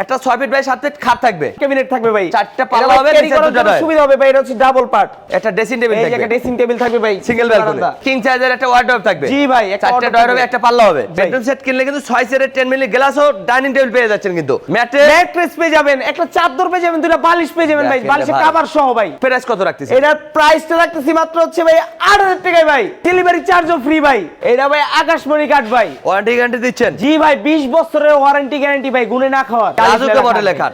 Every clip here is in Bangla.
একটা ছয় ফিট বাই সাত ফিট খাট থাকবে। ক্যাবিনেট থাকবে ভাই। চারটা পাল্লা হবে। সুবিধা হবে ভাই এটা হচ্ছে ডাবল পার্ট একটা ড্রেসিং টেবিল যে একটা ড্রেসিং টেবিল থাকবে ভাই সিঙ্গেল ব্যালকনি কিং সাইজের একটা ওয়ার্ডরোব থাকবে। জি ভাই, চারটা ডয়ার হবে একটা পাল্লা হবে। বেডরুম সেট কিনলে কিন্তু 6 সেটের 10 মিলি ডাইনিং টেবিল পেয়ে যাচ্ছেন কিন্তু। ম্যাটে ম্যাট্রেস পেয়ে যাবেন একটা চাদর পেয়ে যাবেন দুটো বালিশ পেয়ে যাবেন ভাই। বালিশের কভার সহ ভাই। প্রাইস কত রাখতেছে এটার প্রাইসটা রাখতেছি মাত্র হচ্ছে ভাই আট হাজার টাকায় ভাই। ডেলিভারি চার্জও ফ্রি ভাই। এটা ভাই আকাশমণি কাঠ ভাই। ওয়ারেন্টি গ্যারান্টি দিচ্ছেন? জি ভাই বিশ বছরের ওয়ারেন্টি গ্যারান্টি ভাই গুনে না খাওয়া রাজুকে বটে লেখার।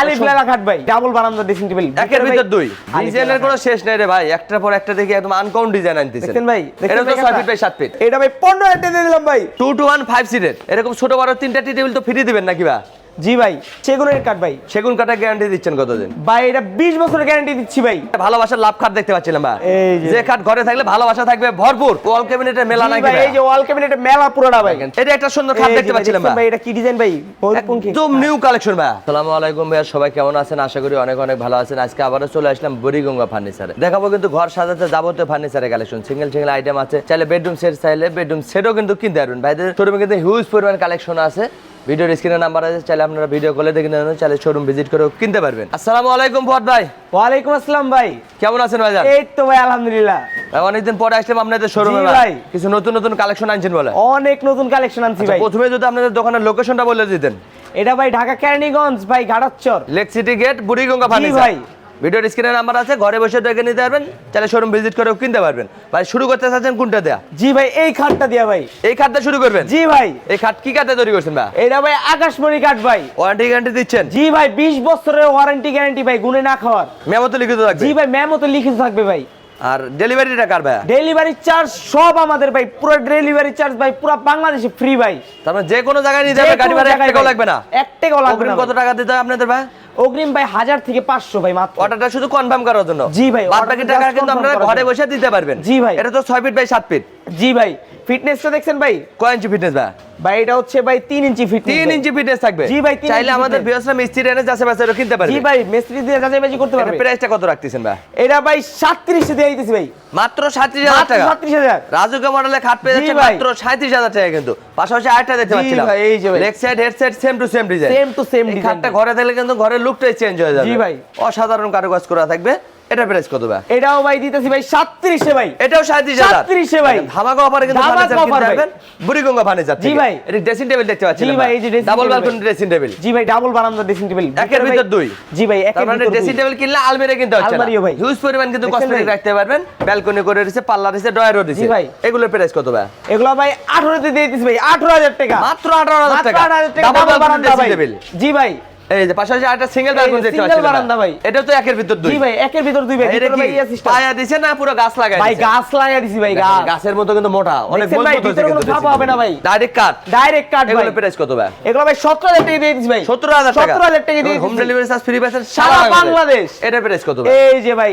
আলিফ লালা খাট ভাই। ডাবল বারান্দা ড্রেসিং টেবিল একের ভিতর দুই। ডিজাইনের কোনো শেষ নাই রে ভাই। একটার পর একটা দেখি একদম আনকাউন্ট ডিজাইন আনতেছেন দেখেন ভাই এটা তো 6 ফিট বাই 7 ফিট এটা ভাই পনেরো হাজার টাকা দিয়ে দিলাম ভাই। 2 টু 1 5 সিটের এরকম ছোট বড় তিনটা টি টেবিল তো ফ্রি দিবেন নাকি বা জি ভাই সেগুনের কাঠ ভাই। সেগুন কাঠা গ্যারান্টি দিচ্ছেন কতদিন? ভাই এটা বিশ বছরের গ্যারান্টি দিচ্ছি ভাই। ভালোবাসার লাভ খাট দেখতে পাচ্ছিলাম এই যে। খাট ঘরে থাকলে ভালোবাসা থাকবে ভরপুর। ওয়াল মেলা ভাই, ভাই এই যে ওয়াল ক্যাবিনেট মেলা পুরোটা ভাই। এটা একটা সুন্দর খাট দেখতে পাচ্ছিলাম ভাই। ভাই এটা কি ডিজাইন ভাই? একদম নিউ কালেকশন ভাই। আসসালামু আলাইকুম ভাইয়া সবাই কেমন আছেন? আশা করি অনেক অনেক ভালো আছেন। আজকে আবারও চলে আসলাম বুড়িগঙ্গা ফার্নিচারে দেখাবো কিন্তু ঘর সাজাতে যাবতীয় ফার্নিচারের কালেকশন সিঙ্গেল সিঙ্গেল আইটেম আছে। চাইলে বেডরুম সেট চাইলে বেডরুম সেটও কিন্তু কিনতে পারবেন। ভাইদের শোরুমে কিন্তু হিউজ পরিমাণ কালেকশন আছে। ভিডিওর স্ক্রিনে নাম্বার আছে চাইলে আপনারা ভিডিও কলে দেখে নেবেন চাইলে শোরুম ভিজিট করে কিনতে পারবেন। আসসালামু আলাইকুম ফট ভাই। ওয়ালাইকুম আসসালাম ভাই। কেমন আছেন ভাই এই তো ভাই আলহামদুলিল্লাহ। ভাই, অনেকদিন পরে আসলাম আপনাদের শোরুমে ভাই। কিছু নতুন নতুন কালেকশন আনছেন বলে। অনেক নতুন কালেকশন আনছি আচ্ছা, ভাই। প্রথমে যদি আপনাদের দোকানের লোকেশনটা বলে দিতেন। এটা ভাই ঢাকা কেরানীগঞ্জ ভাই Ghatarchar. Lake city gate Buriganga furniture. ভাই। ভিডিওর স্ক্রিনে নাম্বার আছে ঘরে বসে দেখে নিতে পারবেন চাইলে শোরুম ভিজিট করেও কিনতে পারবেন। ভাই শুরু করতে চাচ্ছেন কোনটা দেয়া? জি ভাই এই খাটটা দিয়া ভাই। এই খাটটা শুরু করবেন? জি ভাই। এই খাট কি কাঠে তৈরি করছেন ভাই? এটা ভাই আকাশমণি কাঠ ভাই। ওয়ারেন্টি গ্যারান্টি দিচ্ছেন? জি ভাই বিশ বছরের ওয়ারেন্টি গ্যারান্টি ভাই গুনে না খাওয়ার। মেমো তো লিখিত থাকবে? জি ভাই ম্যামও তো লিখিত থাকবে ভাই। আর ডেলিভারিটা কার ভাই ডেলিভারি চার্জ সব আমাদের ভাই পুরো ডেলিভারি চার্জ ভাই পুরো বাংলাদেশে ফ্রি ভাই। তার মানে যে কোনো জায়গায় নিয়ে যাবে গাড়ি ভাড়া এক টাকাও লাগবে না। এক টাকাও লাগবে না কত টাকা দিতে হয় আপনাদের ভাই অগ্রিম ভাই হাজার থেকে পাঁচশো ভাই মাত্র। অর্ডারটা শুধু কনফার্ম করার জন্য। জি ভাই, বাদ বাকি টাকা কিন্তু আপনারা ঘরে বসে দিতে পারবেন। জি ভাই। এটা তো ছয় ফিট বাই সাত ফিট জি ভাই ফিটনেসটা দেখছেন ভাই? কয় ইঞ্চি ফিটনেস ভাই? ভাই এটা হচ্ছে ভাই তিন ইঞ্চি ফিটনেস তিন ইঞ্চি ফিটনেস থাকবে? জি ভাই, চাইলে আমাদের। বিয়সরা মিস্ত্রি এনে যাচ্ছে বাসে কিনতে পারবে? জি ভাই মিস্ত্রি দিয়ে যাচাই বাজি করতে পারবে। প্রাইসটা কত রাখতেছেন ভাই? এটা ভাই সাতত্রিশে দিয়ে দিতেছি ভাই। মাত্র সাঁত্রিশ হাজার মাত্র টাকা? সাতত্রিশ হাজার। রাজুকা মডেলের খাট পেয়ে যাচ্ছে। মাত্র সাঁত্রিশ হাজার টাকা কিন্তু। পাশাপাশি আরেকটা দেখতে জি ভাই, এই যে ভাই। Leg side head side same to same design to same এই design খাটটা ঘরে থাকলে কিন্তু ঘরের লুকটাই চেঞ্জ হয়ে যাবে। জি ভাই। অসাধারণ কারুকাজ করা থাকবে। এটা প্রাইস কত ভাই? এটাও ভাই দিতেছি ভাই সাতত্রিশে ভাই। এটাও সাঁত্রিশ হাজার। 37 এ ভাই। ধামাকা অফারে কিন্তু ধামাকা ফার্নিচার কিনতে offer ভাই। পারবেন। বুড়িগঙ্গা জি ভাই। এটা ড্রেসিং টেবিল দেখতে পাচ্ছেন জি ভাই, এই যে ডাবল table ড্রেসিং টেবিল জি ভাই ডাবল বারান্দা ড্রেসিং টেবিল একের ভিতর দুই। জি ভাই একের ভিতর ড্রেসিং টেবিল কিনলে আলমিরা কিনতে হচ্ছে আলমারিও ভাই। হিউজ পরিমাণ কিন্তু কসমেটিক রাখতে পারবেন। ব্যালকনি করে দিছে পার্লার দিছে ডয়ারও দিছে। জি ভাই। এগুলোর প্রাইস কত ভাই? এগুলো ভাই আঠারোতে দিয়ে দিতেছি ভাই আঠারো হাজার টাকা। মাত্র আঠারো হাজার মাত্র 18,000 টাকা ডাবল বারান্দা ভাই। টেবিল জি ভাই। এই যে পাশাপাশি আরেকটা সিঙ্গেল ব্যালকনি দেখতে পাচ্ছেন বারান্দা ভাই। এটা তো একের ভিতর দুই। ভাই একের ভিতর দুই ভাই কি? ভাই system। পায়া দিছে না পুরো গাছ লাগাই ভাই গাছ লাগিয়ে দিছি ভাই গাছ। গাছের মতো কিন্তু মোটা। অনেক মজবুত হয়েছে ভিতরে কোনো কিন্তু ফাঁপা হবে না ভাই। ডাইরেক্ট কাট ডাইরেক্ট কাট ভাই। এগুলো প্রাইস কত ভাই? এগুলো ভাই সতেরো হাজার টাকা দিয়ে দিছি ভাই। সত্তর হাজার টাকা। সতেরো হাজার টাকা দিয়ে হোম ডেলিভারি চার্জ ফ্রি পাচ্ছেন সারা বাংলাদেশ। এটা প্রাইস কত ভাই? এই যে ভাই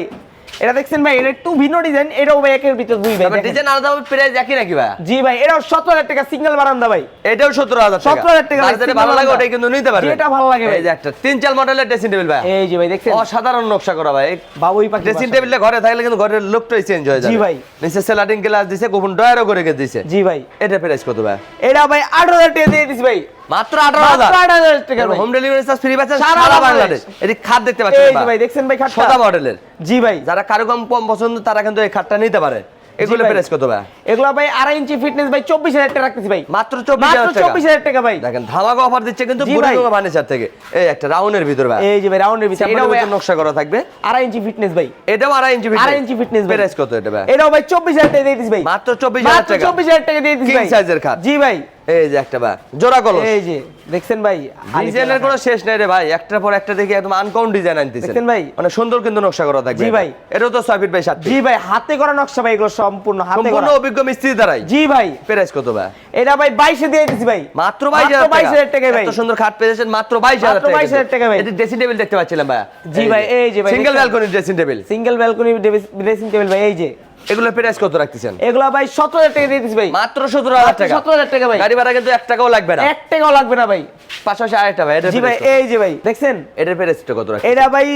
এটা দেখছেন ভাই এটা একটু ভিন্ন ডিজাইন এটাও ভাই একের ভিতর দুই ভাই ডিজাইন আলাদা প্রাইস একই নাকি ভাই? জি ভাই এটাও সতেরো হাজার টাকা সিঙ্গেল বারান্দা ভাই। এটাও সত্তর হাজার টাকা। 17,000 টাকা যেটা ভালো লাগে। ওটাই কিন্তু নিতে পারবে। যেটা ভালো লাগে ভাই। এই যে একটা তিন চাল মডেলের ড্রেসিং টেবিল ভাই। এই যে ভাই দেখছেন? অসাধারণ নকশা করা ভাই। বাবুই পাখি ড্রেসিং। টেবিলটা ঘরে থাকলে কিন্তু ঘরের লুকটাই চেঞ্জ হয়ে যাবে। জি ভাই। নিচে সেলাটিং গ্লাস দিছে গোপন ডয়ারও করে গে দিছে। জি ভাই। এটা প্রাইস কত ভাই? এটা ভাই আঠারো হাজার টাকা দিয়ে দিচ্ছি ভাই। মাত্র আঠারো মাত্র হাজার। আঠারো হাজার টাকা হোম ডেলিভারি চার্জ ফ্রি পাচ্ছেন সারা সারা বাংলাদেশ। বাংলাদেশ। এটি খাট দেখতে পাচ্ছেন যে ভাই দেখছেন ভাই খাটটা? সাদা মডেলের জি ভাই। যারা কারও কম কম পছন্দ তারা কিন্তু এই খাটটা নিতে পারে। এগুলো প্রাইস কত ভাই? এগুলো ভাই আড়াই ইঞ্চি ফিটনেস ভাই চব্বিশ হাজার টাকা রাখতেছি ভাই। মাত্র চব্বিশ হাজার চব্বিশ হাজার টাকা ভাই। দেখেন ধামাকা অফার দিচ্ছে কিন্তু বুড়িগঙ্গা ফার্নিচার থেকে। এই একটা রাউন্ডের ভিতর ভাই। এই যে ভাই রাউন্ডের ভিতরে। এটাও এটাও ভাই নকশা করা থাকবে। আড়াই ইঞ্চি ফিটনেস ভাই। এটাও আড়াই ইঞ্চি আড়াই ইঞ্চি ফিটনেস ভাই। প্রাইস কত এটা ভাই? এটাও ভাই চব্বিশ হাজার টাকা দিয়ে দিচ্ছি ভাই। মাত্র চব্বিশ হাজার টাকা। চব্বিশ হাজার টাকা দিয়ে King ভাই। এর খাট। জি ভাই। এই যে একটা জোড়া কলস। এই যে দেখছেন ভাই ডিজাইনের কোনো শেষ নেই রে ভাই একটার পর একটা দেখি একদম ডিজাইন আনতেছেন। দেখছেন ভাই? অনেক সুন্দর কিন্তু নকশা করা থাকবে জি ভাই। এটাও তো ফিট বাই জি ভাই হাতে করা নকশা ভাই এগুলো সম্পূর্ণ হাতে সম্পূর্ণ অভিজ্ঞ মিস্ত্রি দ্বারাই। জি ভাই। প্রাইস কত ভাই? এটা ভাই বাইশে দিয়ে দিচ্ছি ভাই। মাত্র বাইশ হাজার বাইশ হাজার টাকা ভাই। এত সুন্দর খাট পেয়েছেন মাত্র বাইশ হাজার 22,000 টাকা ভাই। এটি ড্রেসিং টেবিল দেখতে পাচ্ছিলাম ভাই। জি ভাই, এই যে। ভাই, single balcony dressing table single balcony dressing table ভাই এই যে। এগুলো প্রাইস কত রাখতেছেন? এগুলো ভাই সতেরো হাজার টাকা দিয়ে দিচ্ছি ভাই। মাত্র সতেরো হাজার টাকা। সতেরো হাজার টাকা ভাই। গাড়ি ভাড়া কিন্তু এক টাকাও লাগবে না। এক টাকাও লাগবে না ভাই। পাশাপাশি আরেকটা ভাই এটার জি ভাই এই যে ভাই দেখছেন? এটার প্রাইসটা কত রাখছেন? এটা ভাই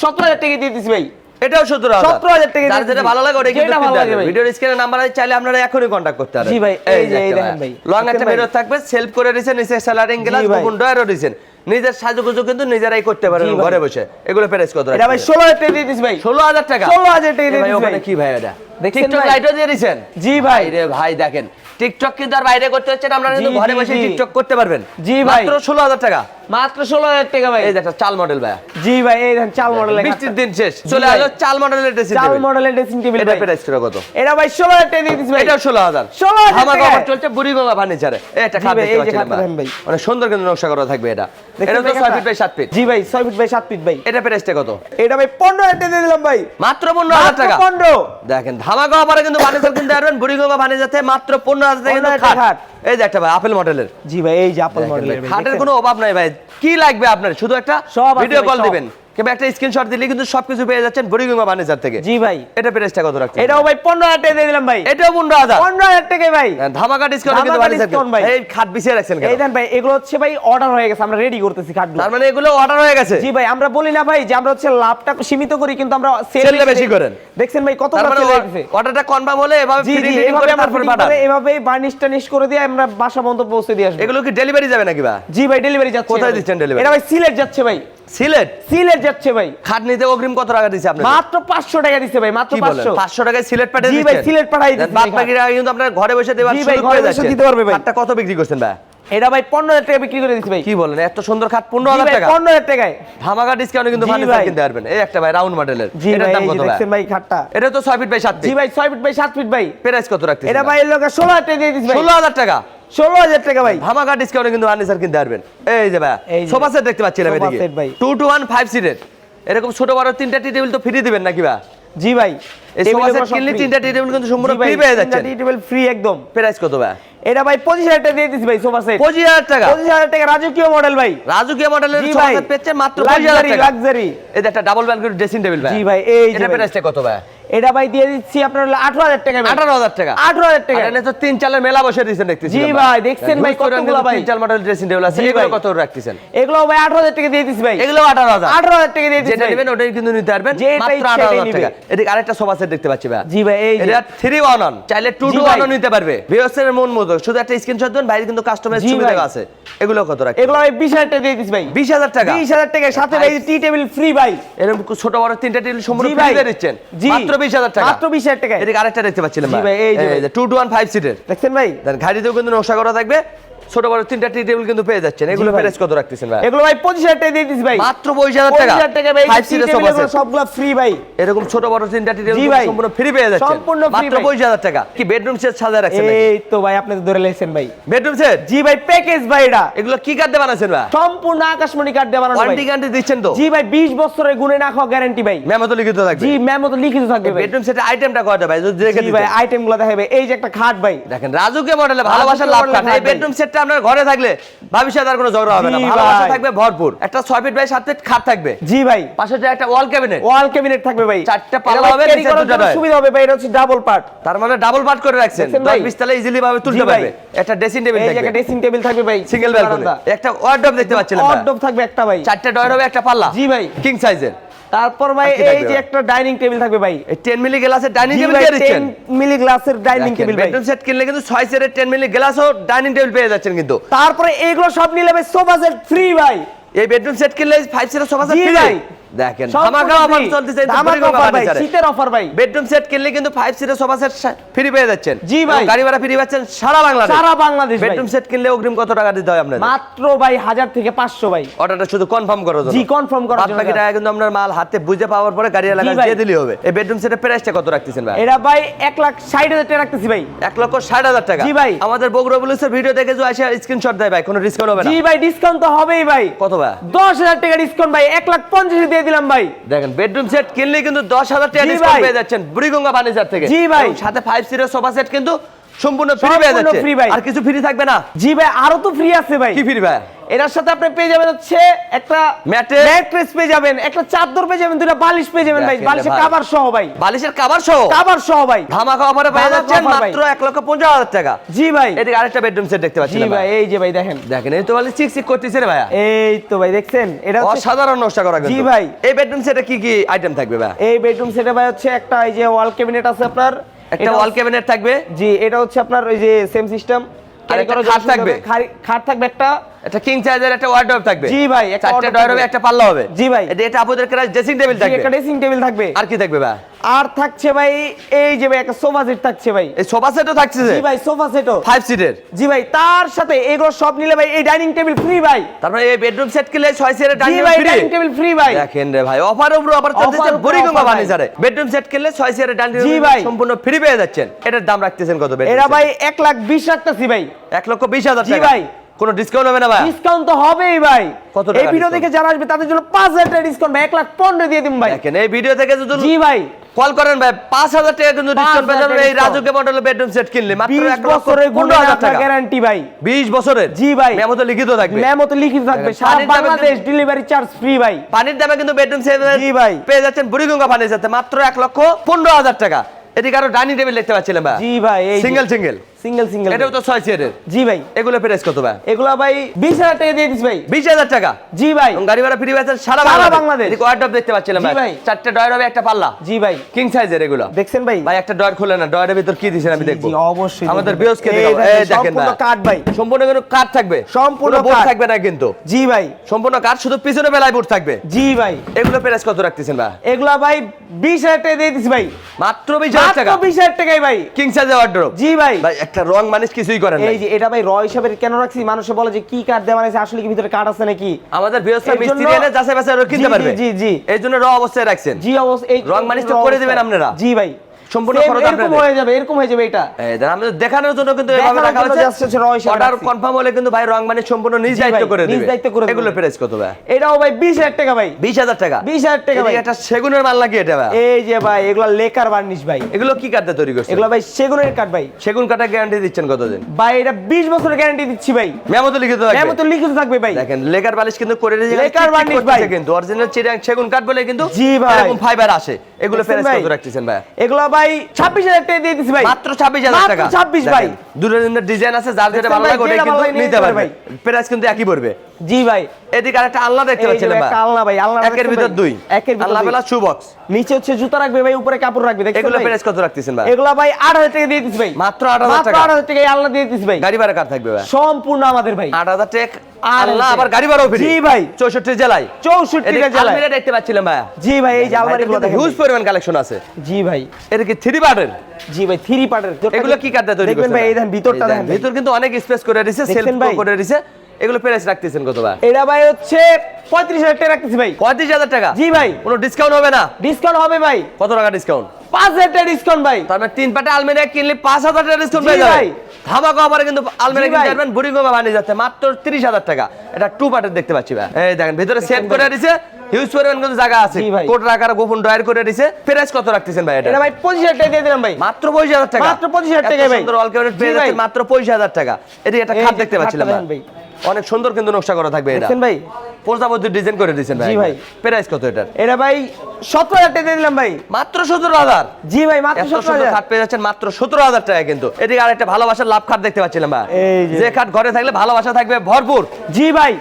সতেরো হাজার টাকা দিয়ে দিচ্ছি ভাই। এটাও সতেরো হাজার। 17,000 টাকা যার দিয়ে যেটা ভালো লাগে ওটা কিন্তু ভালো লাগে হবে। ভিডিওর স্ক্রিনে নাম্বার আছে চাইলে আপনারা এখনই কন্ট্যাক্ট করতে পারেন। জি ভাই, এই যে এই দেখেন ভাই। লং একটা? ভিডিও থাকবে সেলফ করে দিয়েছেন নিচে স্যালারিং গ্লাস ভাই। ডয়ারও দিয়েছেন নিজের সাজুগুজু কিন্তু নিজেরাই করতে ভাই। ঘরে বসে। এগুলো প্রাইস কত এটা ভাই ষোলো হাজার টাকা দিয়ে দিস ভাই। ষোলো হাজার টাকা? 16,000 টাকা দিয়ে ভাই, ওখানে কি ভাই এটা? টিকটক লাইটও দিয়ে জি ভাই। রে ভাই দেখেন। টিকটক কিন্তু আর বাইরে করতে হচ্ছে না আপনারা কিন্তু ঘরে বসে টিকটক করতে পারবেন। জি ভাই। মাত্র ষোলো হাজার টাকা। মাত্র ষোলো হাজার টাকা ভাই। এই একটা চাল মডেল ভাই জি ভাই এই দেখেন চাল মডেল বৃষ্টির দিন শেষ। চলে। আসলো চাল মডেলের ড্রেসিং চাল মডেলের ড্রেসিং টেবিল এটা প্রাইস কত? এটা ভাই ষোলো হাজার টাকা দিয়ে দিস ভাই। এটাও ষোলো হাজার। 16,000 আমার টাকায়। অফার চলছে ফার্নিচারে একটা জি খাট ভাই, দেখতে এই যে দেখেন ভাই। অনেক সুন্দর কিন্তু নকশা করা থাকবে এটা। এটা তো ছয় ফিট বাই সাত ফিট জি ভাই ছয় ফিট বাই সাত ফিট ভাই। এটা প্রাইসটা কত? এটা ভাই পনেরো হাজার টাকা দিয়ে দিলাম ভাই। মাত্র পনেরো হাজার টাকা। পনেরো। দেখেন ধামাকা অফারে কিন্তু ফার্নিচার কিনতে পারবেন। বুড়িগঙ্গা ফার্নিচারতে মাত্র পনেরো হাজার টাকা কিন্তু 15,000 টাকা খাট। এই যে একটা ভাই আপেল মডেলের জি ভাই এই যে আপেল মডেলের খাটের কোনো অভাব নাই ভাই। কি লাগবে আপনার? শুধু একটা সব ভিডিও কল দিবেন। কিংবা একটা স্ক্রিনশট দিলে কিন্তু সবকিছু পেয়ে যাচ্ছেন বুড়িগঙ্গা থেকে। জি ভাই। এটা প্রাইসটা কত রাখছেন? এটাও ভাই টাকা দিয়ে দিলাম ভাই। এটাও টাকায় ভাই। ধামাকা ডিসকাউন্ট কিন্তু ভাই। এই খাট বিছিয়ে রাখছেন কেন? এই দেন ভাই এগুলো হচ্ছে ভাই অর্ডার হয়ে গেছে আমরা রেডি করতেছি খাটগুলো। তার মানে এগুলো অর্ডার হয়ে গেছে? জি ভাই আমরা বলি না ভাই যে আমরা হচ্ছে লাভটা সীমিত করি কিন্তু আমরা Sale বেশি করেন। দেখছেন ভাই কত তার মানে হয়ে। অর্ডারটা কনফার্ম হলে এভাবে এভাবে করে তারপর পাঠান এভাবে বার্নিশ করে দিয়ে আমরা বাসা পর্যন্ত পৌঁছে দিয়ে আসব। এগুলো কি ডেলিভারি যাবে নাকি বা? জি ভাই ডেলিভারি যাচ্ছে। কোথায় দিচ্ছেন delivery? এটা ভাই সিলেট যাচ্ছে ভাই। সিলেট? সিলেট যাচ্ছে ভাই। খাট নিতে অগ্রিম কত টাকা দিছে আপনি মাত্র পাঁচশো টাকা দিচ্ছে ভাই মাত্র কি বলেন? পাঁচশো। 500 টাকায় সিলেট পাঠিয়ে জি ভাই, সিলেট পাঠাই বাদ বাকি টাকা কিন্তু আপনার ঘরে বসে সুযোগ পেয়ে যাচ্ছেন। দিতে পারবে ভাই। খাটটা কত বিক্রি করছেন ভাই? এটা ভাই পনেরো হাজার টাকা বিক্রি করে দিচ্ছি ভাই। কি বলেন? এত সুন্দর খাট পনেরো জি হাজার ভাই, টাকা? পনেরো হাজার টাকায়। ধামাকা ডিসকাউন্টে কিন্তু। কিনতে পারবেন। এই একটা ভাই রাউন্ড মডেলের এটার দাম কত ভাই? দেখছেন ভাই খাটটা। এটা তো 6 ফিট বাই 7 জি ভাই ছয় ফিট ভাই সাত ফিট ভাই। প্রাইস কত রাখতেছেন এটা ভাই? লোক ষোলো হাজার টাকা দিয়ে দিচ্ছি ভাই। 16000 টাকা? ষোলো হাজার টাকা ভাই। ধামাকা ডিসকাউন্টে কিন্তু ফার্নিচার কিনতে পারবেন। এই যে ভাই সোফা সেট দেখতে পাচ্ছিলাম এদিকে। সেট ভাই। 2 টু 1 5 সিটের এরকম ছোট বড় তিনটা টি টেবিল তো ফ্রি দিবেন নাকি ভাই? জি ভাই এই সোফা সেট কিনলে তিনটা টি টেবিল কিন্তু সম্পূর্ণ ফ্রি পেয়ে যাচ্ছেন। টেবিল ফ্রি একদম। প্রাইস কত ভাই? এটা ভাই পঁচিশ হাজার টাকা দিয়ে দিচ্ছি ভাই সোফা সেট 25000 টাকা? পঁচিশ হাজার টাকা রাজকীয় মডেল ভাই। রাজুকিয়া মডেলের সোফা সেট পেচ্ছে মাত্র 25000 লাক্সারি টাকা। লাক্সারি এই একটা ডাবল ব্যালকনি ড্রেসিং টেবিল ভাই। জি ভাই, এই এটা। প্রাইসটা কত ভাই? এটা ভাই দিয়ে দিচ্ছি আপনার হলো আঠারো হাজার টাকা ভাই 18000 টাকা। আঠারো হাজার টাকা। তো তিন চালের মেলা বসে দিয়েছেন দেখতেছি জি ভাই, দেখছেন ভাই কতগুলা ভাই। তিন চাল মডেল ড্রেসিং টেবিল আছে এগুলো কত রাখতেছেন? এগুলো ভাই আঠারো হাজার টাকা দিয়ে দিচ্ছি ভাই। এগুলো 18000 আঠারো হাজার টাকা দিয়ে দিচ্ছি যেটা নেবেন ওটাই কিন্তু নিতে পারবেন মাত্র আঠারো হাজার টাকা। এদিকে আরেকটা সোফা সেট দেখতে পাচ্ছি ভাই জি ভাই এই এটা থ্রি ওয়ান অন চাইলে টু টু ভাই। ওয়ানও নিতে পারবে। ভিউয়ার্সের মন মতো শুধু একটা স্ক্রিনশট দেন বাইরে কিন্তু কাস্টমাইজ সুবিধা আছে। এগুলো কত রাখি এগুলো ভাই বিশ হাজার টাকা দিয়ে দিচ্ছি ভাই। বিশ হাজার টাকা? বিশ হাজার টাকা সাথে ভাই টি টেবিল ফ্রি ভাই। এরকম ছোট বড় তিনটা টেবিল সম্পূর্ণ ফ্রি দিয়ে দিচ্ছেন। মাত্র বিশ হাজার টাকা। মাত্র বিশ হাজার টাকা এদিকে আরেকটা দেখতে পাচ্ছিলাম ভাই, এই যে। টু টু ওয়ান ফাইভ সিটের দেখছেন ভাই? গাড়িতেও কিন্তু নকশা করা থাকবে। ছোট বড় তিনটা টি টেবিল কিন্তু পেয়ে যাচ্ছেন। এগুলো। প্রাইস কত রাখতেছেন ভাই? এগুলো ভাই পঁচিশ হাজার টাকা দিয়ে দিচ্ছি ভাই। মাত্র পঁচিশ হাজার পঁচিশ টাকা হাজার টাকা ভাই ফাইভ টি সিটের টেবিল সোফা সবগুলো ফ্রি ভাই। এরকম ছোট বড় তিনটা টি টেবিল সম্পূর্ণ ফ্রি পেয়ে যাচ্ছেন। সম্পূর্ণ free মাত্র ভাই। পঁচিশ হাজার টাকা। কি বেডরুম সেট সাজায় রাখছেন এই তো ভাই আপনি তো ধরে লেছেন ভাই। বেডরুম সেট জি ভাই প্যাকেজ ভাই এটা। এগুলো কি কার্ডে বানাচ্ছেন ভাই? সম্পূর্ণ আকাশমণি কার্ড দিয়ে বানানো ভাই। ওয়ারেন্টি গ্যারান্টি দিচ্ছেন তো? জি ভাই 20 বছরের গুণে না খাওয়া গ্যারান্টি ভাই। মেমো তো লিখিত থাকবে। জি ম্যাম তো লিখিত থাকবে ভাই। বেডরুম সেটের আইটেমটা কয়টা ভাই? যদি দেখে জি ভাই দিতেন আইটেমগুলো দেখাবে এই যে একটা খাট ভাই। দেখেন রাজুকে মডেলে ভালোবাসার লাভ কাট এই খাট ভাই। বেডরুম আপনার ঘরে থাকলে ভবিষ্যতে আর কোনো ঝগড়া হবে না। ভালোবাসা থাকবে ভরপুর। একটা 6 ফিট বাই 7 ফিট খাট থাকবে। জি ভাই। পাশে যে একটা ওয়াল ক্যাবিনেট ওয়াল ক্যাবিনেট থাকবে ভাই। চারটা পাল্লা হবে, নিচে দুটো সুবিধা হবে ভাই এটা হচ্ছে ডাবল পার্ট তার মানে ডাবল পার্ট করে রাখছেন। 10 ভাই? 20 তলা ইজিলি ভাবে তুলতে পারবে। একটা ড্রেসিং টেবিল এই একটা ড্রেসিং টেবিল থাকবে ভাই। সিঙ্গেল ব্যালকনি একটা ওয়ার্ডরোব দেখতে পাচ্ছিলাম ভাই। অর্ডব থাকবে একটা ভাই। চারটা ডয়ার হবে একটা পাল্লা। জি ভাই। কিং সাইজের তারপর ভাই এই যে একটা ডাইনিং টেবিল থাকবে ভাই। এই 10 মিলি গ্লাসের ডাইনিং টেবিল দিয়ে দিচ্ছেন? 10 মিলি গ্লাসের ডাইনিং টেবিল ভাই। বেডরুম সেট কিনলে কিন্তু 6 সেটের 10 মিলি গ্লাস ও ডাইনিং টেবিল পেয়ে যাচ্ছেন কিন্তু। তারপরে এইগুলো সব নিলে ভাই সোফা সেট ফ্রি ভাই। এই বেডরুম সেট কিনলে 5 সেটের সোফা সেট ফ্রি ভাই। দেখেন ধামাকা অফার চলতেছে ধামাকা offer ভাই শীতের অফার ভাই। বেডরুম সেট কিনলে কিন্তু 5 সিটের সোফা সেট ফ্রি পেয়ে যাচ্ছেন। জি ভাই। গাড়ি ভাড়া ফ্রি পাচ্ছেন সারা বাংলাদেশ। সারা বাংলাদেশ বেডরুম সেট কিনলে অগ্রিম কত টাকা দিতে হয় আপনাদের? মাত্র ভাই হাজার থেকে পাঁচশো ভাই। অর্ডারটা শুধু কনফার্ম করার জন্য। জি কনফার্ম করার জন্য বাকি টাকা কিন্তু আপনার মাল হাতে বুঝে পাওয়ার পরে গাড়ি ভাই। দিয়ে দিলেই হবে। এই বেডরুম সেটের প্রাইসটা কত রাখতেছেন ভাই? এটা ভাই এক লাখ ষাট হাজার টাকা রাখতেছি ভাই। এক লক্ষ ষাট হাজার টাকা। জি ভাই। আমাদের বগুড়া পুলিশের ভিডিও দেখে যে আসে স্ক্রিনশট দেয় ভাই কোনো ডিসকাউন্ট হবে না। জি ভাই ডিসকাউন্ট তো হবেই ভাই। কত ভাই? দশ হাজার টাকা ডিসকাউন্ট ভাই এক লাখ পঞ্চাশে দিয়ে দিলাম ভাই। দেখেন বেডরুম সেট কিনলে কিন্তু দশ হাজার টাকা পেয়ে যাচ্ছেন বুড়িগঙ্গা ফার্নিচার থেকে। জি ভাই। সাথে ফাইভ সিটের সোফা সেট কিন্তু সম্পূর্ণ ফ্রি পেয়ে যাচ্ছে। free ভাই। আর কিছু ফ্রি থাকবে না। জি ভাই আরও তো ফ্রি আছে ভাই। কি ফ্রি ভাই? এটার সাথে আপনি পেয়ে যাবেন হচ্ছে একটা Mattress। ম্যাট্রেস পেয়ে যাবেন একটা চাদর পেয়ে যাবেন দুটা বালিশ পেয়ে যাবেন ভাই। বালিশের ভাই। কাভার সহ ভাই। বালিশের কাবার সহ? কাভার সহ ভাই। ধামাকা অফারে পেয়ে ধামাকা যাচ্ছেন মাত্র এক লক্ষ পঞ্চাশ হাজার টাকা। জি ভাই। এদিকে আরেকটা বেডরুম সেট দেখতে পাচ্ছি জি ভাই। এই যে ভাই দেখেন। দেখেন এই তো বলে চিক চিক করতেছে রে ভাইয়া। এই তো ভাই দেখছেন? এটা হচ্ছে অসাধারণ নকশা করা কিন্তু। জি ভাই। এই বেডরুম সেটে কি কি আইটেম থাকবে ভাই এই বেডরুম সেটে ভাই হচ্ছে একটা এই যে ওয়াল ক্যাবিনেট আছে আপনার। একটা ওয়াল ক্যাবিনেট থাকবে। জি এটা হচ্ছে আপনার ওই যে সেম সিস্টেম আর একটা খাট থাকবে? খাট থাকবে একটা একটা কিং সাইজের একটা ওয়ার্ডরোব থাকবে। জি ভাই, একটা থাকবে। একটা পাল্লা হবে। জি ভাই। এটা এটা আপুদের ড্রেসিং টেবিল থাকবে। একটা ড্রেসিং টেবিল থাকবে। আর কি থাকবে ভাই? আর থাকছে ভাই এই যে ভাই একটা সোফা সেট থাকছে ভাই। এই সোফা সেটও থাকছে জি ভাই সোফা সেটও ফাইভ সিটের জি ভাই তার সাথে এগুলো সব নিলে ভাই এই ডাইনিং টেবিল ফ্রি ভাই। তারপরে এই বেডরুম সেট কিনলে ছয় সিটের জি ডাইনিং ভাই ফ্রি ডাইনিং টেবিল ফ্রি ভাই। দেখেন রে ভাই অফার উপর অফার চলতেছে বড়িগঙ্গা বেডরুম সেট কিনলে ছয় সিটের ডাইনিং টেবিল ভাই। সম্পূর্ণ ফ্রি পেয়ে যাচ্ছেন। এটার দাম রাখতেছেন কত bedroom এরা ভাই এক লাখ বিশ রাখতেছি ভাই। এক লক্ষ বিশ হাজার জি ভাই। কোনো ডিসকাউন্ট হবে না ভাই? ডিসকাউন্ট তো হবেই ভাই। কত এই ভিডিও দেখে যারা আসবে তাদের জন্য পাঁচ হাজার টাকা ডিসকাউন্ট ভাই এক লাখ পনেরো দিয়ে দিন ভাই। দেখেন এই ভিডিও থেকে যদি জি ভাই। কল করেন ভাই পাঁচ হাজার টাকা কিন্তু ডিসকাউন্ট পেয়ে যাবেন। এই discount। রাজুকে মডেলের বেডরুম সেট কিনলে মাত্র বিশ এক লক্ষ বছরের পনেরো হাজার টাকা। গ্যারান্টি ভাই। বিশ বছরের? জি ভাই। মেমোতে লিখিত থাকবে। মেমো তো লিখিত থাকবে। সারা বাংলাদেশ ডেলিভারি চার্জ ফ্রি ভাই। পানির দামে কিন্তু বেডরুম সেট জি ভাই। পেয়ে যাচ্ছেন বুড়িগঙ্গা ফার্নিচারতে মাত্র এক লক্ষ পনেরো হাজার টাকা। এদিকে আরও ডাইনিং টেবিল দেখতে পাচ্ছিলাম ভাই। জি ভাই এই সিঙ্গেল সিঙ্গেল সিঙ্গেল সিঙ্গেল এটাও তো ছয় সিটের জি ভাই। এগুলো প্রাইস কত ভাই? এগুলা ভাই বিশ হাজার টাকা দিয়ে দিস ভাই। বিশ হাজার টাকা? জি ভাই। গাড়ি ভাড়া ফ্রি পাচ্ছেন সারা সারা বাংলাদেশ। বাংলাদেশ। এদিকে দেখতে পাচ্ছিলাম জি ভাই। ভাই। চারটে ডয়ার হবে একটা পাল্লা। জি ভাই। কিং সাইজের এগুলো। দেখছেন ভাই? ভাই একটা ডয়ার খুলে না ডয়ারের ভিতর কি দিছেন আমি দেখব জি, অবশ্যই আমাদের এই দেখাবো দেখেন, এই দেখেন সম্পূর্ণ ভাই। ভাই। সম্পূর্ণ কিন্তু কাঠ থাকবে। সম্পূর্ণ কোনো বোর্ড থাকবে না কিন্তু। জি ভাই। সম্পূর্ণ কাঠ শুধু পিছনে বেলায় বোর্ড থাকবে। জি ভাই। এগুলো প্রাইস কত রাখতেছেন ভাই? এগুলা ভাই বিশ হাজার টাকা দিয়ে দিস ভাই। মাত্র বিশ হাজার মাত্র টাকা? বিশ হাজার টাকাই ভাই। কিং সাইজের ওয়ার্ডরোব জি ভাই। ভাই একটা রং মানুষ কিছুই করে না এই যে এটা ভাই র হিসাবে কেন রাখছি? মানুষে বলে যে কি কাঠ দেওয়া আছে আসলে কি ভিতরে কাঠ আছে নাকি? আমাদের বৃহস্পতি মিস্ত্রি এনে যাচাই বাছাই কিনতে জি, পারবে। জি, জি। এই জন্য র অবস্থায় রাখছেন। জি এই রং মানুষ তো করে দিবেন আপনারা? জি ভাই। সম্পূর্ণ খরচ এরকম হয়ে যাবে এরকম হয়ে যাবে এটা। আমাদের দেখানোর জন্য কিন্তু এভাবে রাখা হচ্ছে। অর্ডার কনফার্ম হলে কিন্তু ভাই রং মানে সম্পূর্ণ নিজ দায়িত্ব করে নিজ দায়িত্ব করে এগুলো প্রাইস কত ভাই? এটাও ভাই বিশ হাজার টাকা ভাই। বিশ হাজার টাকা? বিশ হাজার টাকা ভাই। একটা সেগুনের মাল লাগিয়ে এটা ভাই? এই যে ভাই এগুলা লেকার বার্নিশ ভাই। এগুলো কি কাঠে তৈরি করছে এগুলা ভাই সেগুনের কাঠ ভাই। সেগুন কাঠা গ্যারান্টি দিচ্ছেন কতদিন? ভাই এটা বিশ বছরের গ্যারান্টি দিচ্ছি ভাই। মেমো তো লিখিত এমন তো থাকবে লিখিত থাকবে ভাই। দেখেন লেকার বালিশ কিন্তু করে দিয়েছে লেকার বার্নিশ ভাই। কিন্তু। অরিজিনাল চিরাং সেগুন কাঠ বলে কিন্তু জি ভাই। এরকম ফাইবার আসে। এগুলো প্রাইস কত রাখতেছেন ভাই? এগুলা ভাই ছাব্বিশ হাজার টাকা দিয়ে দিচ্ছি ভাই। মাত্র ছাব্বিশ হাজার মাত্র টাকা। 26 ভাই। দুটো ডিজাইন আছে যার যেটা ভালো লাগে ওটা কিন্তু নিতে পারবে ভাই। প্রাইস কিন্তু একই পড়বে। জি ভাই। এদিকে আরেকটা আলনা দেখতে পাচ্ছেন একটা আলনা ভাই, আলনা একের ভিতর দুই। একের ভিতর আলনা বেলা শু বক্স নিচে হচ্ছে জুতা রাখবে ভাই উপরে কাপড় রাখবে দেখছেন এগুলো প্রাইস কত রাখতেছেন ভাই? এগুলা ভাই আট হাজার টাকা দিয়ে দিচ্ছি ভাই। মাত্র আট হাজার মাত্র টাকা। আট হাজার টাকা এই আলনা দিয়ে দিচ্ছি ভাই। গাড়ি ভাড়া কার থাকবে ভাই? সম্পূর্ণ আমাদের ভাই। আট হাজার টাকা আট আল্লাহ আবার গাড়ি ভাড়াও ফ্রি। জি ভাই। চৌষট্টি জেলায়। চৌষট্টি এদিকে টাকা জেলায়। আলমিরা দেখতে পাচ্ছিলাম ভাই জি ভাই এই যে আলমারি গুলো দেখেন। হিউজ পরিমাণ কালেকশন আছে। জি ভাই। এদিকে থ্রি পার্টের জি ভাই থ্রি পার্টের এগুলো কি কাটতে তৈরি দেখবেন ভাই এই দেখেন ভিতরটা দেখেন ভিতর কিন্তু অনেক স্পেস করে দিয়েছে সেলফ করে দিয়েছে এগুলো প্রাইস রাখতেছেন কত ভাই? এটা ভাই হচ্ছে পঁয়ত্রিশ হাজার টাকা রাখতেছি ভাই। পঁয়ত্রিশ হাজার টাকা? জি ভাই। কোনো ডিসকাউন্ট হবে না? ডিসকাউন্ট হবে ভাই। কত টাকা ডিসকাউন্ট পাঁচ হাজার টাকা ডিসকাউন্ট ভাই। তার মানে তিন পাটে আলমিরা কিনলে পাঁচ হাজার টাকা ডিসকাউন্ট পেয়ে যাবে। ভাই। ধামাকা অফারে কিন্তু আলমিরা কিনতে। পারবেন বুড়িগঙ্গা বানিয়ে যাচ্ছে মাত্র তিরিশ হাজার টাকা। এটা টু পার্টের দেখতে পাচ্ছি ভাই। এই দেখেন ভিতরে সেট করে দিছে হিউজ পরিমাণ কিন্তু জায়গা আছে। কোট রাখার গোপন ড্রয়ার করে দিছে। প্রাইস কত রাখতেছেন ভাই এটা? ভাই পঁচিশ হাজার টাকা দিয়ে দিলাম ভাই। মাত্র পঁচিশ হাজার টাকা। মাত্র 25,000 এত টাকায় ভাই। সুন্দর অল ক্যাবিনেট পেয়ে জি মাত্র পঁচিশ হাজার টাকা। এটি একটা খাট দেখতে পাচ্ছিলাম ভাই। অনেক সুন্দর কিন্তু নকশা করা থাকবে এটা। ভাই? প্রজাপতির ডিজাইন করে দিয়েছেন ভাই জি ভাই। প্রাইস কত এটার? এটা ভাই সতেরো হাজার টাকা দিয়ে দিলাম ভাই। মাত্র সতেরো হাজার? জি ভাই মাত্র এত সতেরো হাজার। খাট পেয়ে যাচ্ছেন মাত্র সতেরো হাজার টাকা কিন্তু। এদিকে আর একটা ভালোবাসার লাভ খাট দেখতে পাচ্ছিলাম ভাই। এই যে। যে খাট ঘরে থাকলে ভালোবাসা থাকবে ভরপুর। জি ভাই।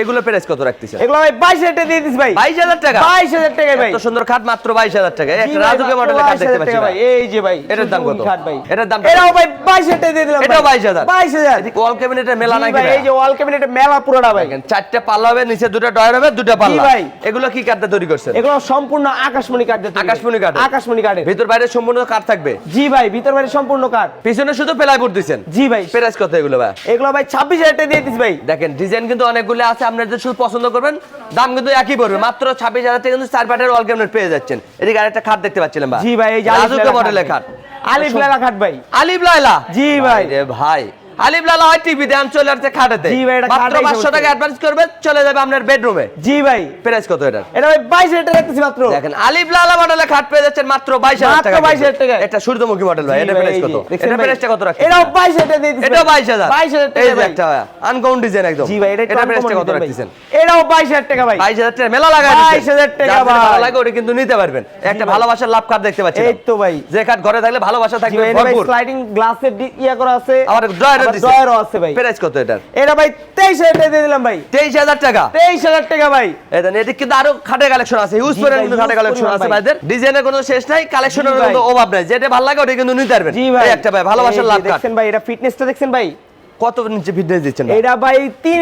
এগুলো প্রাইস কত রাখতেছেন? এগুলো ভাই বাইশ হাজার টাকা দিয়ে দিচ্ছি ভাই। বাইশ হাজার টাকা? বাইশ হাজার টাকা ভাই। এত সুন্দর খাট মাত্র বাইশ হাজার টাকা। জি একটা রাজুকে মডেলের খাট দেখতে পাচ্ছি ভাই। এই যে ভাই এটার দাম কত? খাট ভাই। এটার দাম এটাও ভাই বাইশ হাজার টাকা দিয়ে দিলাম এটাও 22,000 বাইশ হাজার। এদিকে ওয়াল ক্যাবিনেটের মেলা নাকি ভাই? এই যে ওয়াল ক্যাবিনেটে মেলা পুরোটা ভাই। চারটে পাল্লা হবে নিচে দুটো ডয়ার হবে দুটো পাল্লা। ভাই। এগুলো কি কাঠটা তৈরি করছেন? এগুলো সম্পূর্ণ আকাশমণি কাঠ দিয়ে। আকাশমণি কাঠের? আকাশমণি কাঠের ভিতর বাইরে সম্পূর্ণ কাঠ থাকবে? জি ভাই ভিতর বাইরে সম্পূর্ণ কাঠ। পিছনে শুধু প্লাইবোর্ড দিচ্ছেন জি ভাই। প্রাইস কত এগুলো ভাই? এগুলো ভাই ছাব্বিশ হাজার টাকা দিয়ে দিচ্ছি ভাই। দেখেন ডিজাইন কিন্তু অনেকগুলো আছে আপনারা যদি শুধু পছন্দ করবেন দাম কিন্তু একই পড়বে। মাত্র ছাব্বিশ হাজার থেকে কিন্তু চার পাটের অল ক্যাবিনেট পেয়ে যাচ্ছেন। এদিকে আরেকটা খাট দেখতে পাচ্ছিলাম ভাই। জি ভাই এই যে মডেলের খাট। খাট। আলিফ লাইলা খাট ভাই। আলিফ লাইলা জি ভাই। রে ভাই। আলিফ লাইলা হয় টিভি দাম চলে আসছে খাটেতে জি ভাই, এটা মাত্র খাটে এসে পাঁচশো বসছে। টাকা অ্যাডভান্স করবে চলে যাবে আপনার বেডরুমে জি ভাই। প্রাইস কত এটার? এটা ভাই বাইশ হাজার টাকা রাখতেছি মাত্র। দেখেন আলিফ লালা মডেলের খাট পেয়ে যাচ্ছেন মাত্র হাজার মাত্র টাকা 22,000 টাকায়। এটা সূর্যমুখী মডেল ভাই এটা প্রাইস কত? এটা প্রাইসটা কত রাখছেন? হাজার টাকা দিয়ে দিচ্ছি এই টাকা যে। একটা ডিজাইন একদম। জি ভাই এটা এটা প্রাইসটা কত রাখতেছেন? এটাও টাকা ভাই। টাকা মেলা 22,000 টাকা ভাই। লাগে ওটা কিন্তু নিতে পারবেন। একটা ভালোবাসার লাভ কার্ড দেখতে পাচ্ছেন এই তো ভাই। যে কার্ড ঘরে থাকলে ভালোবাসা থাকবে ভরপুর। স্লাইডিং গ্লাসের ইয়া করা আছে। আবার দিছে ড্রয়ারও আছে ভাই। প্রাইস কত এটার? এটা ভাই তেইশ হাজার টাকা দিয়ে দিলাম ভাই। তেইশ হাজার টাকা? তেইশ হাজার টাকা ভাই। এই দেন, কিন্তু আরও খাটে কালেকশন আছে ইউজ জি কিন্তু খাটে কালেকশন আছে ভাইদের। ডিজাইনের কোনো শেষ নাই কালেকশনের কোনো অভাব নাই। যেটা ভালো লাগে ওটা কিন্তু নিতে পারবেন। এই একটা ভাই ভালোবাসার লাভ কার্ড। দেখছেন ভাই এটা ফিটনেসটা দেখছেন ভাই? কত ইঞ্চি ফিটনেস দিচ্ছেন এটা ভাই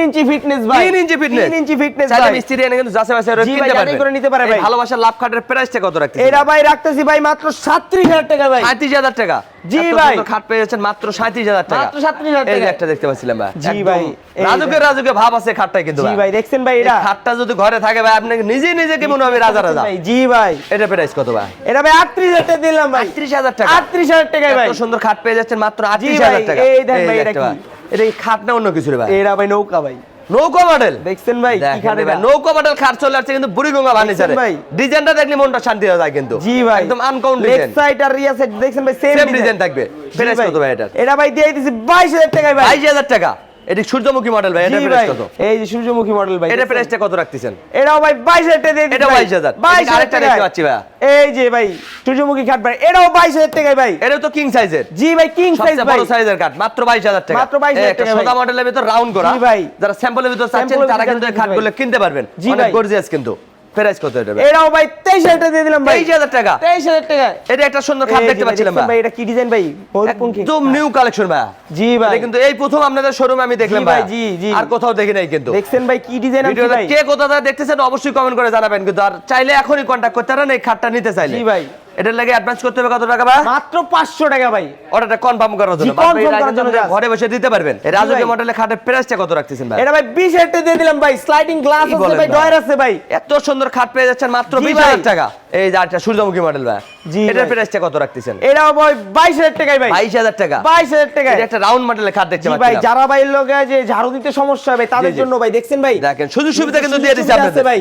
ইঞ্চি ফিটনেস ভাই। ইঞ্চি ফিটনেস ইঞ্চি ফিটনেস ভাই। মিস্ত্রি এনে কিন্তু যাচাই বাছাই করে কিনতে যাচাই করে নিতে পারে ভাই। ভালোবাসার লাভ খাটের প্রাইসটা কত রাখতে এটা ভাই রাখতেছি ভাই মাত্র সাতত্রিশ হাজার টাকা ভাই। সাঁত্রিশ হাজার টাকা। জি ভাই। খাট পেয়ে যাচ্ছেন মাত্র সাঁত্রিশ হাজার টাকা। মাত্র 37,000 এই টাকা। একটা দেখতে পাচ্ছিলাম ভাই। জি ভাই, রাজুকে রাজুকে ভাব আছে খাটটাই কিন্তু জি ভাই। দেখছেন ভাই এটা খাটটা যদি ঘরে থাকে ভাই আপনি নিজে নিজে কি মনে হবে রাজা? রাজা জি ভাই। এটা প্রাইস কত ভাই? এটা ভাই আটত্রিশ হাজার টাকা দিলাম ভাই। আটত্রিশ হাজার টাকা। আটত্রিশ হাজার টাকায় ভাই। সুন্দর খাট পেয়ে যাচ্ছেন মাত্র আটত্রিশ হাজার টাকা। এই দেন ভাই, এটা কি? এটা খাট না অন্য কিছু রে ভাই? এটা ভাই নৌকা ভাই। নৌকো মডেল। দেখছেন ভাই কি খাট নৌকো মডেল খাট চলে আসছে কিন্তু বুড়িগঙ্গা বানিয়েছে ভাই? ডিজাইনটা দেখলে মনটা শান্তি হয়ে যায় কিন্তু। জি ভাই। একদম আনকাউন্ট ডিজাইন সাইড আর রিয়া সাইড দেখছেন ভাই সেম ডিজাইন থাকবে। প্রাইস কত ভাই। এটা। এটা ভাই দিয়ে দিছি বাইশ হাজার টাকায় ভাই। বাইশ হাজার টাকা। এটি সূর্যমুখী মডেল ভাই এটা প্রাইস কত? এই যে সূর্যমুখী মডেল ভাই এটা প্রাইসটা কত রাখতেছেন? এটাও ভাই বাইশ হাজার টাকা দিয়ে এটা এটাও 22,000 বাইশ এদিকে আরেকটা দেখতে পাচ্ছি ভাই এই যে ভাই সূর্যমুখী খাট ভাই এটাও বাইশ হাজার টাকায় ভাই। এটা তো কিং সাইজের জি ভাই কিং সাইজ ভাই। বড় সাইজের কাঠ মাত্র 22000 টাকা। মাত্র 22,000 টাকা মডেলের ভিতর রাউন্ড করা। জি ভাই। যারা স্যাম্পলের ভিতর চাচ্ছেন তারা কিন্তু এই কিনতে পারবেন। জি অনেক ভাই। গর্জিয়াস কিন্তু। প্রাইস কত এটা ভাই? এটাও ভাই তেইশ হাজার টাকা দিয়ে দিলাম ভাই। 23000 টাকা? তেইশ হাজার টাকা। এটা একটা সুন্দর খাট দেখতে পাচ্ছিলাম ভাই। এটা কি ডিজাইন ভাই? একদম নিউ কালেকশন ভাই। জি ভাই। কিন্তু এই প্রথম আপনাদের শোরুমে আমি দেখলাম ভাই, ভাই। জি, জি। আর কোথাও দেখি নাই কিন্তু। দেখছেন ভাই কি ডিজাইন আছে ভাই। কে কোথা থেকে দেখতেছেন অবশ্যই কমেন্ট করে জানাবেন কিন্তু। আর চাইলে এখনই কন্টাক্ট করতে পারেন এই খাটটা নিতে চাইলে। জি ভাই। এটার লাগে অ্যাডভান্স করতে হবে কত টাকা ভাই? মাত্র পাঁচশো টাকা ভাই। অর্ডারটা কনফার্ম করার জন্য। টাকা করার জন্য ঘরে বসে দিতে পারবেন। এই রাজুকে ভাই। মডেলের খাটের প্রাইসটা কত রাখতেছেন ভাই? এটা ভাই বিশ হাজার টাকা দিয়ে দিলাম ভাই। স্লাইডিং গ্লাস আছে ভাই? ডয়ার আছে ভাই। এত সুন্দর খাট পেয়ে যাচ্ছেন মাত্র জি বিশ ভাই। হাজার টাকা। এই যে সূর্যমুখী মডেল ভাই। জি এটার। প্রাইসটা কত রাখতেছেন? এটাও ভাই বাইশ হাজার টাকায় ভাই। বাইশ হাজার টাকা। বাইশ হাজার টাকায়। এটা একটা রাউন্ড মডেলের খাট দেখতে জি ভাই যারা ভাই লোকে যে ঝাড়ু দিতে সমস্যা হবে তাদের। জন্য ভাই দেখছেন ভাই? দেখেন সুযোগ সুবিধা কিন্তু দিয়ে আপনাদের। আছে ভাই।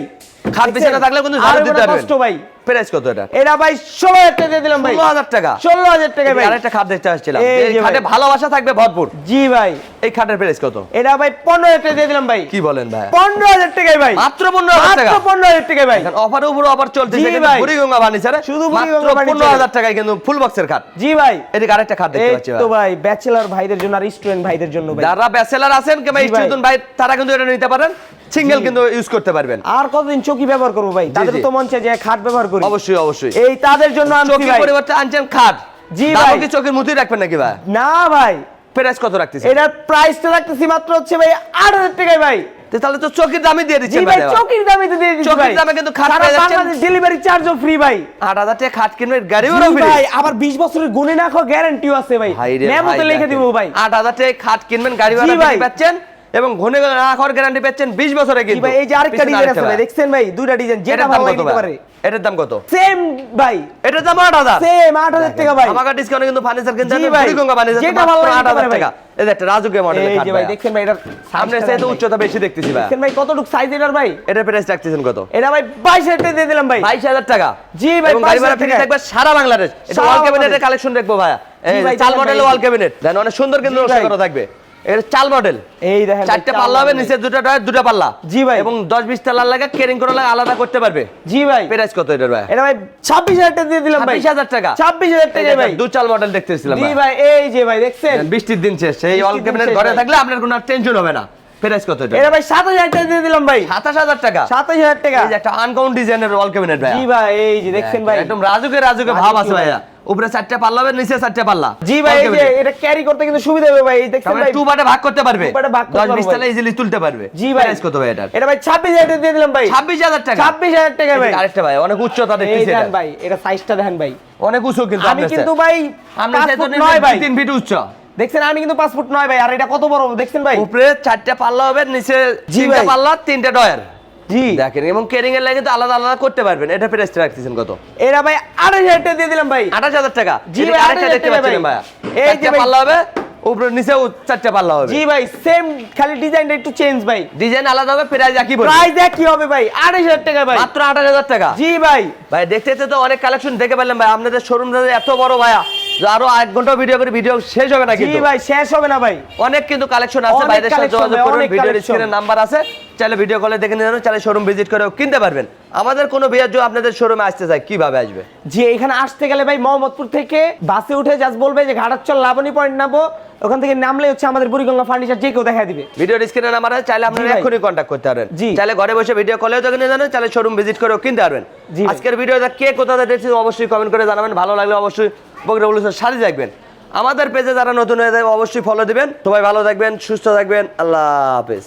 খাট দেখছেন? থাকলে কিন্তু ঝাড়ু দিতে পারবেন। কষ্ট ভাই। প্রাইস কত এটা? এটা ভাই ষোলো হাজার টাকা দিয়ে দিলাম ভাই। ষোলো হাজার টাকা? ষোলো হাজার টাকা ভাই। আরেকটা খাট দেখতে আসছিলাম। এই এই যে ভাই। খাটে ভালোবাসা থাকবে ভরপুর। জি ভাই। এই খাটের প্রাইস কত? এটা ভাই পনেরো হাজার টাকা দিয়ে দিলাম ভাই। কি বলেন ভাই? পনেরো হাজার ভাই। মাত্র পনেরো হাজার টাকা? মাত্র পনেরো হাজার ভাই। অফার উপর অফার চলতেছে কিন্তু বুড়িগঙ্গা বানিয়েছে রে। শুধু বুড়িগঙ্গা বানিয়েছে। পনেরো টাকায় কিন্তু ফুল বক্সের খাট। জি ভাই। এদিকে আরেকটা খাট দেখতে এই পাচ্ছি তো ভাই। ব্যাচেলর ভাইদের জন্য আর স্টুডেন্ট ভাইদের জন্য ভাই। যারা ব্যাচেলার আছেন কিংবা ভাই। স্টুডেন্ট ভাই তারা কিন্তু এটা নিতে পারেন। সিঙ্গেল কিন্তু ইউজ করতে পারবেন। আর কতদিন চকি ব্যবহার করব ভাই? তাদের তো মন চায় যে খাট ব্যবহার করি। অবশ্যই অবশ্যই। এই তাদের জন্য চোখের পরিবর্তে আনছেন খাট। জি ভাই। চোখের মুতি রাখবেন নাকি ভাই? না ভাই। প্রাইস কত রাখতেছেন? এটার প্রাইসটা রাখতেছি মাত্র হচ্ছে ভাই আট হাজার টাকায় ভাই। তাহলে তো চোখের দামই দিয়ে জি দিচ্ছেন ভাই চকির দামে তো দিয়ে দিচ্ছি চকির দামে কিন্তু খাট সারা পেয়ে যাচ্ছেন। বাংলাদেশ ডেলিভারি চার্জও ফ্রি ভাই। আট হাজার টাকা খাট কিনবেন গাড়িও ফ্রি ভাই আবার 20 বছরের গুণে না গ্যারান্টিও আছে ভাই। মেমোতে লিখে দিব ভাই। আট হাজার টাকা খাট কিনবেন গাড়ি ভাড়া ফ্রি পাচ্ছেন। এবং ঘনে খাওয়ার গ্যারান্টি পাচ্ছেন বিশ বছরে কিন্তু ভাই এই যে আরেকটা ডিজাইন আছে ভাই ভাই। দেখছেন ভাই দুইটা ডিজাইন যেটা ভালো লাগে নিতে পারে। এটার দাম কত? সেম ভাই। এটার দাম আট হাজার। সেম 8000 টাকা ভাই। আমাকে ডিসকাউন্টে কিন্তু ফার্নিচার কিনতে হবে ভাই। বুড়িগঙ্গা ফার্নিচার যেটা ভালো লাগে আট হাজার নিতে পারে টাকা। এই যে একটা রাজুকে মডেল এই যে ভাই দেখছেন ভাই এটার সামনে ভাই। উচ্চতা বেশি দেখতেছি ভাই। দেখছেন ভাই কতটুক সাইজ এটার ভাই? এটার প্রাইস রাখতেছেন কত? এটা ভাই 22000 টাকা দিয়ে দিলাম ভাই। বাইশ হাজার টাকা। জি ভাই, এবং গাড়ি ভাড়া 22,000 ফ্রি থাকবে সারা বাংলাদেশ। এটা ওয়াল ক্যাবিনেটের কালেকশন দেখব ভাইয়া। এই ভাই, চাল মডেল ওয়াল ক্যাবিনেট দেন অনেক সুন্দর কিন্তু ভাই। নকশা করা থাকবে। এটা চাল মডেল এই দেখেন চারটে পাল্লা হবে নিচে দুটো ডয়ার দুটো পাল্লা। জি ভাই। এবং দশ বিশ তালার লাগে কেরিং করা লাগে আলাদা করতে পারবে। জি ভাই। প্রাইস কত এটার ভাই? এটা ভাই 26000 টাকা দিয়ে দিলাম ভাই। হাজার টাকা। 26000 টাকা ভাই। দু চাল মডেল দেখতেছিলাম জি ভাই। এই যে ভাই দেখছেন? বৃষ্টির দিন শেষ সেই অল ক্যাবিনেট ঘরে থাকলে আপনার কোনো টেনশন হবে না। প্রাইস কত এটা? এটা ভাই 7000 টাকা দিয়ে দিলাম ভাই। সাতাশ হাজার টাকা? 27000 টাকা। এই যে একটা আনকাউন্ট ডিজাইনের ওয়াল ক্যাবিনেট ভাই জি ভাই এই যে দেখছেন ভাই। একদম রাজুকে রাজুকে ভাব আছে ভাই। ভাইয়া। উপরে চারটে পাল্লা হবে নিচে চারটে পাল্লা। জি ভাই এই যে এটা ক্যারি করতে কিন্তু সুবিধা হবে ভাই দেখছেন ভাই। টু পার্টে ভাগ করতে পারবে। এ ভাগ করতে দশ বিশ পারব ইজিলি তুলতে পারবে। জি ভাই। প্রাইস কত ভাই এটার? এটা ভাই 26000 টাকা দিয়ে দিলাম ভাই। ছাব্বিশ হাজার টাকা? 26000 টাকা ভাই। আরেকটা ভাই অনেক উচ্চতা এই দেখতেছি এটা। ভাই এটা সাইজটা দেখেন ভাই। অনেক উঁচু কিন্তু আমি কিন্তু ভাই ভাই। দুই ফিট উচ্চ। দেখছেন আমি কিন্তু ফুট নয় ভাই আর এটা কত বড়? দেখছেন ভাই? উপরে চারটে পাল্লা হবে নিচে তিনটে। পাল্লা তিনটে ডয়ার জি। দেখেন এবং কেরিং এর লাগে তো আলাদা আলাদা করতে পারবেন। এটা প্রাইস রাখতেছেন কত? এরা ভাই আড়াই হাজার টাকা দিয়ে দিলাম ভাই। আঠাশ হাজার টাকা। জি ভাই, 28,000 দেখতে টাকা পাচ্ছিলেন ভাই। এই যে পাল্লা হবে উপরে নিচেও চারটে পাল্লা হবে। জি ভাই সেম খালি ডিজাইনটা একটু চেঞ্জ ভাই। ডিজাইন আলাদা হবে প্রাইস একই প্রাইস কি হবে ভাই আড়াই হাজার টাকা ভাই। মাত্র আঠাশ হাজার টাকা। জি ভাই। ভাই দেখতে তো অনেক কালেকশন দেখে পেলাম ভাই। আপনাদের শোরুম এত বড় ভাইয়া। আরও এক ঘণ্টা ভিডিও করে ভিডিও শেষ হবে না কিন্তু। ভাই শেষ হবে না ভাই। অনেক কিন্তু কালেকশন আছে বাইরে বাইরের সাথে যোগাযোগ করুন ভিডিও স্ক্রিনে নাম্বার আছে। চাইলে ভিডিও কলে দেখে নিতে চাইলে শোরুম ভিজিট করেও কিনতে পারবেন। আমাদের কোনো বিয়ার জন্য আপনাদের শোরুমে আসতে চাই কীভাবে আসবে? যে এখানে আসতে গেলে ভাই মোহাম্মদপুর থেকে বাসে উঠে জাস্ট বলবে যে ঘাটাচল লাবণী পয়েন্ট নামবো। ওখান থেকে নামলে হচ্ছে আমাদের বুড়িগঙ্গা ফার্নিচার যে কেউ দেখা দিবে। ভিডিওর স্ক্রিনে নাম্বার আছে চাইলে আপনারা জি। এখনই কন্ট্যাক্ট করতে পারেন জি। চাইলে ঘরে বসে ভিডিও কলেও দেখে নিতে পারেন চাইলে শোরুম ভিজিট করেও কিনতে পারবেন। জি। আজকের ভিডিওটা কে কোথা থেকে দেখছেন অবশ্যই কমেন্ট করে জানাবেন ভালো লাগলে অবশ্যই বগরা বলুন সাথে দেখবেন আমাদের পেজে যারা নতুন হয়ে যাবে অবশ্যই ফলো দিবেন। সবাই ভালো থাকবেন সুস্থ থাকবেন আল্লাহ হাফেজ।